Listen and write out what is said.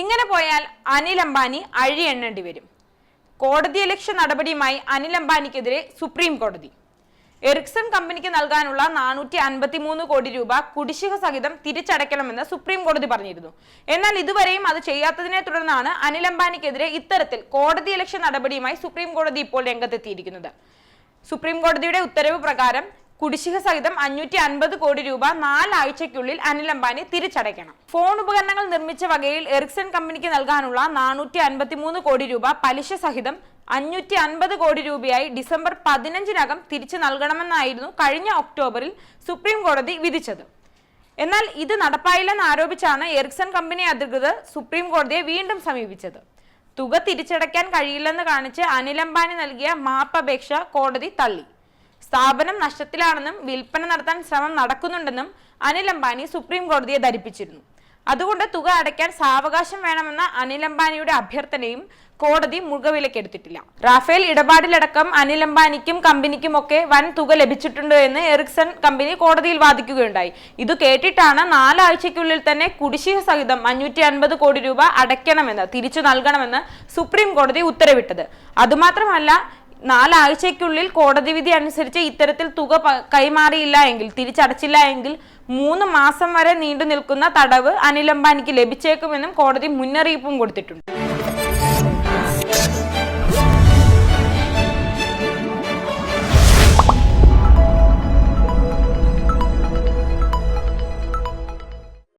ഇങ്ങനെ പോയാൽ അനിൽ അംബാനി അഴിയെണ്ണേണ്ടി വരും. കോടതിയലക്ഷ്യ നടപടിയുമായി അനിൽ അംബാനിക്കെതിരെ സുപ്രീം കോടതി. എറിക്സൺ കമ്പനിക്ക് നൽകാനുള്ള നാനൂറ്റി അൻപത്തി മൂന്ന് കോടി രൂപ കുടിശ്ശിക സഹിതം തിരിച്ചടയ്ക്കണമെന്ന് സുപ്രീം കോടതി പറഞ്ഞിരുന്നു. എന്നാൽ ഇതുവരെയും അത് ചെയ്യാത്തതിനെ തുടർന്നാണ് അനിൽ അംബാനിക്കെതിരെ ഇത്തരത്തിൽ കോടതി ഇലക്ഷൻ നടപടിയുമായി സുപ്രീം കോടതി ഇപ്പോൾ രംഗത്തെത്തിയിരിക്കുന്നത്. സുപ്രീം കോടതിയുടെ ഉത്തരവ് പ്രകാരം കുടിശ്ശിക സഹിതം അഞ്ഞൂറ്റി അൻപത് കോടി രൂപ നാലാഴ്ചയ്ക്കുള്ളിൽ അനിൽ അംബാനി തിരിച്ചടയ്ക്കണം. ഫോൺ ഉപകരണങ്ങൾ നിർമ്മിച്ച വകയിൽ എറിക്സൺ കമ്പനിക്ക് നൽകാനുള്ള നാനൂറ്റി അൻപത്തി മൂന്ന് കോടി രൂപ പലിശ സഹിതം അഞ്ഞൂറ്റി അൻപത് കോടി രൂപയായി ഡിസംബർ പതിനഞ്ചിനകം തിരിച്ചു നൽകണമെന്നായിരുന്നു കഴിഞ്ഞ ഒക്ടോബറിൽ സുപ്രീം കോടതി വിധിച്ചത്. എന്നാൽ ഇത് നടപ്പായില്ലെന്ന് ആരോപിച്ചാണ് എറിക്സൺ കമ്പനി അധികൃതർ സുപ്രീം കോടതിയെ വീണ്ടും സമീപിച്ചത്. തുക തിരിച്ചടയ്ക്കാൻ കഴിയില്ലെന്ന് കാണിച്ച് അനിൽ അംബാനി നൽകിയ മാപ്പപേക്ഷ കോടതി തള്ളി. സ്ഥാപനം നഷ്ടത്തിലാണെന്നും വിൽപ്പന നടത്താൻ ശ്രമം നടക്കുന്നുണ്ടെന്നും അനിൽ അംബാനി സുപ്രീം കോടതിയെ ധരിപ്പിച്ചിരുന്നു. അതുകൊണ്ട് തുക അടയ്ക്കാൻ സാവകാശം വേണമെന്ന അനിൽ അംബാനിയുടെ അഭ്യർത്ഥനയും കോടതി മുഖവിലക്കെടുത്തിട്ടില്ല റാഫേൽ ഇടപാടിലടക്കം അനിൽ അംബാനിക്കും കമ്പനിക്കും ഒക്കെ വൻ തുക ലഭിച്ചിട്ടുണ്ട് എന്ന് എറിക്സൺ കമ്പനി കോടതിയിൽ വാദിക്കുകയുണ്ടായി. ഇത് കേട്ടിട്ടാണ് നാലാഴ്ചയ്ക്കുള്ളിൽ തന്നെ കുടിശ്ശിക സഹിതം അഞ്ഞൂറ്റി അൻപത് കോടി രൂപ അടയ്ക്കണമെന്ന് തിരിച്ചു നൽകണമെന്ന് സുപ്രീം കോടതി ഉത്തരവിട്ടത്. അതുമാത്രമല്ല നാലാഴ്ചയ്ക്കുള്ളിൽ കോടതി വിധി അനുസരിച്ച് ഇത്തരത്തിൽ തുക കൈമാറിയില്ല എങ്കിൽ തിരിച്ചടച്ചില്ല എങ്കിൽ മൂന്ന് മാസം വരെ നീണ്ടു നിൽക്കുന്ന തടവ് അനിൽ അംബാനിക്ക് ലഭിച്ചേക്കുമെന്നും കോടതി മുന്നറിയിപ്പും കൊടുത്തിട്ടുണ്ട്.